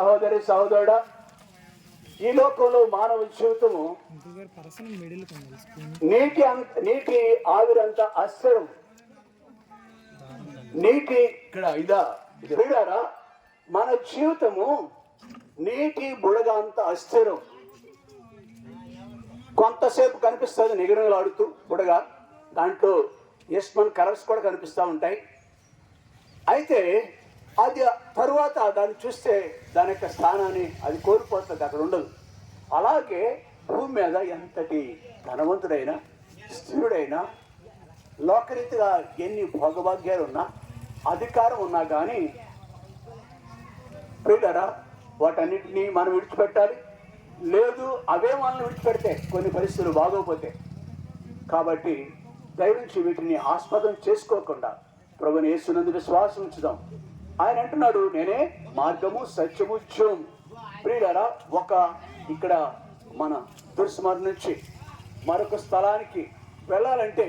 సహోదరి సహోదరుడా ఈ లోకంలో మానవ జీవితము నీటి అంత నీటి ఆవిరంత అస్థిరం నీటి ఇక్కడ ఇదా? చూడారా మన జీవితము నీటి బుడగ అంత అస్థిరం కొంతసేపు కనిపిస్తుంది నిగడలాడుతూ బుడగ. దాంట్లో ఎస్మన్ కలర్స్ కూడా కనిపిస్తూ ఉంటాయి. అయితే అది తరువాత దాన్ని చూస్తే దాని యొక్క స్థానాన్ని అది కోల్పోతుంది అక్కడ ఉండదు. అలాగే భూమి మీద ఎంతటి ధనవంతుడైనా స్థిరుడైనా లోకరీతిగా ఎన్ని భోగభాగ్యాలు ఉన్నా అధికారం ఉన్నా కానీ ప్రియులరా వాటన్నిటినీ మనం విడిచిపెట్టాలి. లేదు అవే మనల్ని విడిచిపెడితే కొన్ని పరిస్థితులు బాగోపోతే కాబట్టి దయవించి వీటిని ఆస్పదం చేసుకోకుండా ప్రభుని యేసునందు విశ్వాసం ఉంచుదాం ఆయన అంటున్నాడు నేనే మార్గము సత్యము జీవం ప్రియులరా ఒక ఇక్కడ మన దుర్సుమార్ నుంచి మరొక స్థలానికి వెళ్ళాలంటే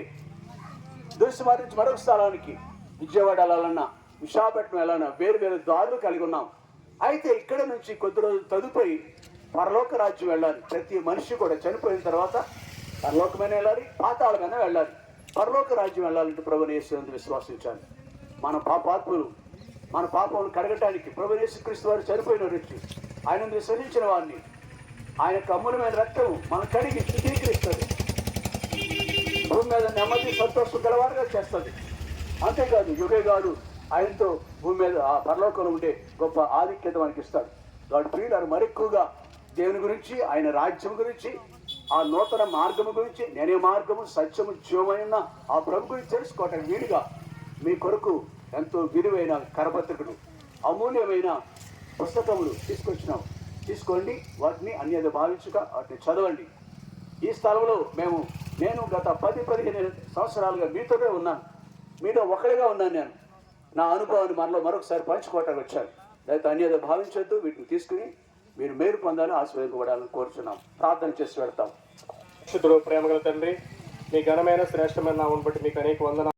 దుర్సుమార్ నుంచి మరొక స్థలానికి విజయవాడ వెళ్ళాలన్నా విశాఖపట్నం వెళ్ళాలన్నా వేరు వేరు దారులు కలిగి ఉన్నాం. అయితే ఇక్కడ నుంచి కొద్ది రోజులు తదుపరి పరలోక రాజ్యం వెళ్ళాలి. ప్రతి మనిషి కూడా చనిపోయిన తర్వాత పరలోకమైన వెళ్ళాలి పాతాళమైన వెళ్ళాలి. పరలోక రాజ్యం వెళ్ళాలంటే ప్రభుని యేసు విశ్వాసించాలి. మన పాపాత్ములు మన పాపం కడగటానికి ప్రభు యేసుక్రీస్తు వారు చనిపోయిన వచ్చి ఆయన విశ్వసించిన వారిని ఆయన కమ్ములమైన రక్తం మన కడిగి శుద్ధీకరిస్తుంది. భూమి మీద నెమ్మది సంతోషం గలవారుగా చేస్తుంది. అంతేకాదు యుగే గారు ఆయనతో భూమి మీద ఆ పరలోకంలో ఉండే గొప్ప ఆధిక్యత మనకి ఇస్తాడు వాడు ప్రియులారు మరెక్కువగా దేవుని గురించి ఆయన రాజ్యం గురించి ఆ నూతన మార్గము గురించి నేనే మార్గము సత్యము జీవమైన ఆ ప్రభు గురించి తెలుసుకోవటం వీలుగా మీ కొరకు ఎంతో విలువైన కరపత్రికలు అమూల్యమైన పుస్తకములు తీసుకొచ్చినాం. తీసుకోండి వాటిని అన్యత భావించుక వాటిని చదవండి. ఈ స్థలంలో మేము నేను గత పది పదిహేను సంవత్సరాలుగా మీతోనే ఉన్నాను. మీతో ఒకటిగా ఉన్నాను నేను. నా అనుభవాన్ని మనలో మరొకసారి పంచుకోవటానికి వచ్చాను. దయతో అన్యత భావించొద్దు వీటిని తీసుకుని మీరు మేలు పొందాలని ఆశీర్వదింపబడాలని కోరుచున్నాం. ప్రార్థన చేసి పెడతాం శుద్ధుడు ప్రేమగల తండ్రి మీ ఘనమైన శ్రేష్టమైన నామం బట్టి మీకు అనేక వందన